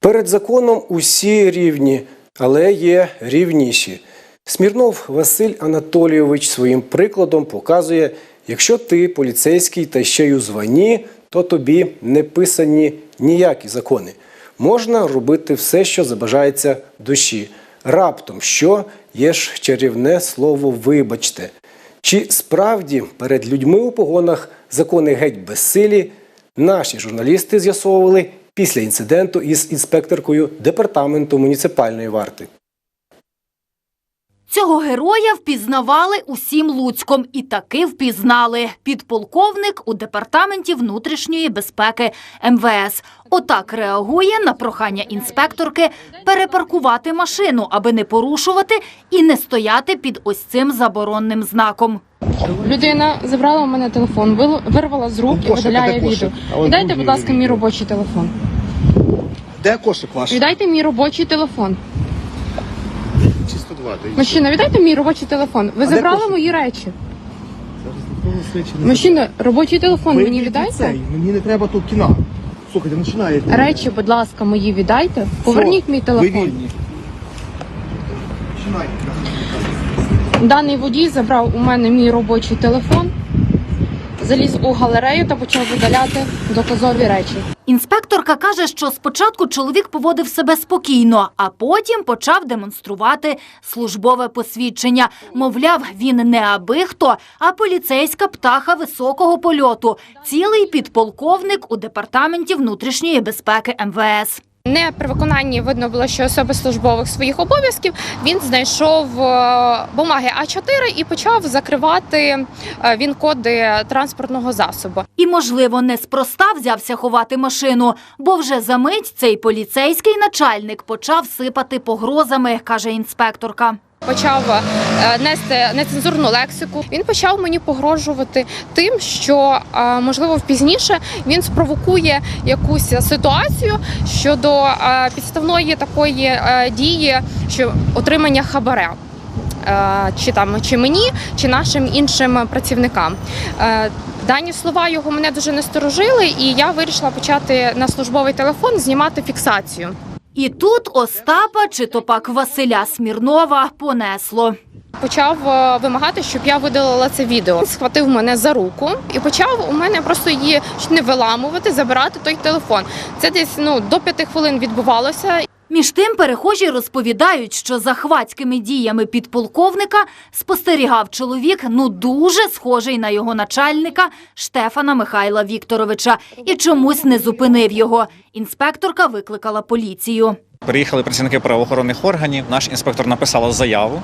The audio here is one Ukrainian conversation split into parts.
Перед законом усі рівні, але є рівніші. Смірнов Василь Анатолійович своїм прикладом показує, якщо ти поліцейський та ще й у званні, то тобі не писані ніякі закони. Можна робити все, що забажається душі. Раптом що є ж чарівне слово вибачте. Чи справді перед людьми у погонах закони геть безсилі? Наші журналісти з'ясовували після інциденту із інспекторкою департаменту муніципальної варти. Цього героя впізнавали усім Луцьком і таки впізнали. Підполковник у департаменті внутрішньої безпеки МВС. Отак реагує на прохання інспекторки перепаркувати машину, аби не порушувати і не стояти під ось цим заборонним знаком. Людина забрала у мене телефон, вирвала з рук і видаляє відео. Віддайте, будь ласка, мій робочий телефон. Де кошик ваш? Віддайте мій робочий телефон. Чисто два. Мужчина, віддайте мій робочий телефон. Ви забрали мої речі. Мужчина, робочий телефон Ви мені віддайте. Мені не треба тут кіна. Слухайте, починає. Речі, будь ласка, мої віддайте. Поверніть мій Ви телефон. вільні. Починайте. Даний водій забрав у мене мій робочий телефон, заліз у галерею та почав видаляти доказові речі. Інспекторка каже, що спочатку чоловік поводив себе спокійно, а потім почав демонструвати службове посвідчення. Мовляв, він не аби хто, а поліцейська птаха високого польоту, цілий підполковник у департаменті внутрішньої безпеки МВС. Не при виконанні видно було, що особи службових своїх обов'язків він знайшов е, бумаги А4 і почав закривати е, він-коди транспортного засобу. І, можливо, неспроста взявся ховати машину, бо вже за мить цей поліцейський начальник почав сипати погрозами, каже інспекторка. Почав е, нести нецензурну лексику. Він почав мені погрожувати тим, що е, можливо пізніше він спровокує якусь ситуацію щодо е, підставної такої дії, що отримання хабаря. Чи там чи мені, чи нашим іншим працівникам. Дані слова його мене дуже насторожили, і я вирішила почати на службовий телефон знімати фіксацію. І тут Остапа чи то пак Василя Смірнова понесло. Почав е, вимагати, щоб я видалила це відео. Схватив мене за руку і почав у мене просто її не виламувати, забирати той телефон. Це десь ну до п'яти хвилин відбувалося. Між тим перехожі розповідають, що за хвацькими діями підполковника спостерігав чоловік, ну дуже схожий на його начальника Штефана Михайла Вікторовича, і чомусь не зупинив його. Інспекторка викликала поліцію. Приїхали працівники правоохоронних органів. Наш інспектор написала заяву.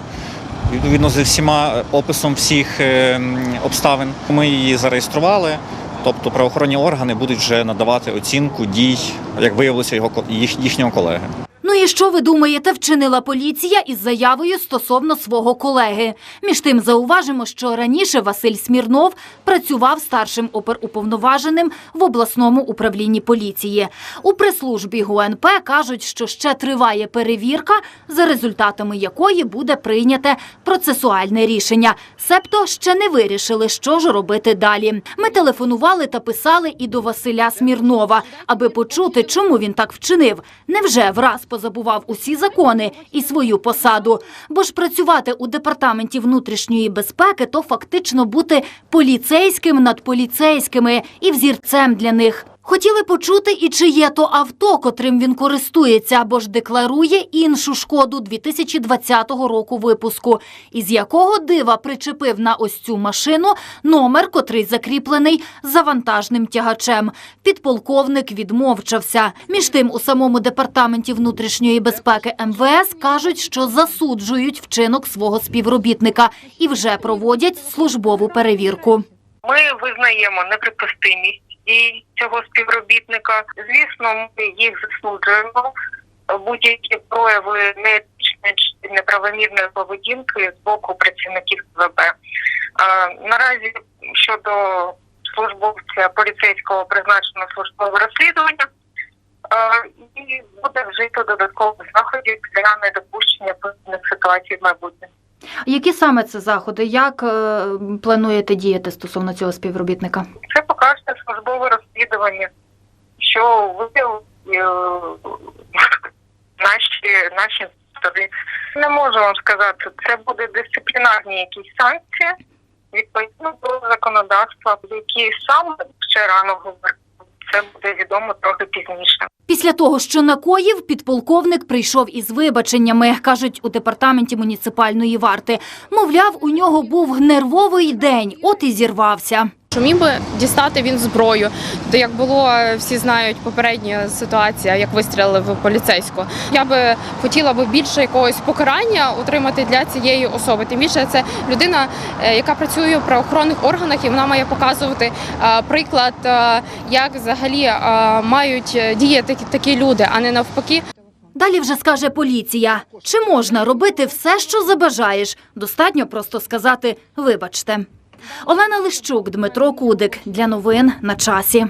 Відповідно з всіма описом всіх е, обставин. Ми її зареєстрували. Тобто правоохоронні органи будуть вже надавати оцінку дій, як виявилося його їх, їхнього колеги. Ну і що ви думаєте, вчинила поліція із заявою стосовно свого колеги? Між тим зауважимо, що раніше Василь Смірнов працював старшим оперуповноваженим в обласному управлінні поліції. У прес-службі ГУНП кажуть, що ще триває перевірка, за результатами якої буде прийняте процесуальне рішення. Себто ще не вирішили, що ж робити далі. Ми телефонували та писали і до Василя Смірнова, аби почути, чому він так вчинив. Невже враз позабував усі закони і свою посаду? Бо ж працювати у департаменті внутрішньої безпеки то фактично бути поліцейським над поліцейськими і взірцем для них. Хотіли почути, і чи є то авто, котрим він користується, бо ж декларує іншу шкоду 2020 року випуску, із якого дива причепив на ось цю машину номер, котрий закріплений за вантажним тягачем. Підполковник відмовчався. Між тим, у самому департаменті внутрішньої безпеки МВС кажуть, що засуджують вчинок свого співробітника і вже проводять службову перевірку. Ми визнаємо неприпустимість дій цього співробітника. Звісно, ми їх засуджуємо. Будь-які прояви неетичної чи неправомірної поведінки з боку працівників СВБ. Е, Наразі щодо службовця поліцейського призначено службове розслідування. е, І буде вжито додаткових заходів для недопущення ситуацій в майбутньому. Які саме це заходи? Як е, плануєте діяти стосовно цього співробітника? Це покажете службове розслідування, що виявили е, наші наші сторони. Не можу вам сказати, це буде дисциплінарні якісь санкції відповідно до законодавства, які саме ще рано говорили. Це буде відомо трохи пізніше. Після того, що накоїв, підполковник прийшов із вибаченнями, кажуть у департаменті муніципальної варти. Мовляв, у нього був нервовий день, от і зірвався. Що міг би дістати він зброю, то як було всі знають попередня ситуація, як вистрілили в поліцейську. Я би хотіла би більше якогось покарання отримати для цієї особи. Тим більше це людина, е, яка працює в правоохоронних органах, і вона має показувати е, приклад, е, як взагалі мають діяти такі люди, а не навпаки. Далі вже скаже поліція. Чи можна робити все, що забажаєш? Достатньо просто сказати «вибачте». Олена Лищук, Дмитро Кудик. Для новин на часі.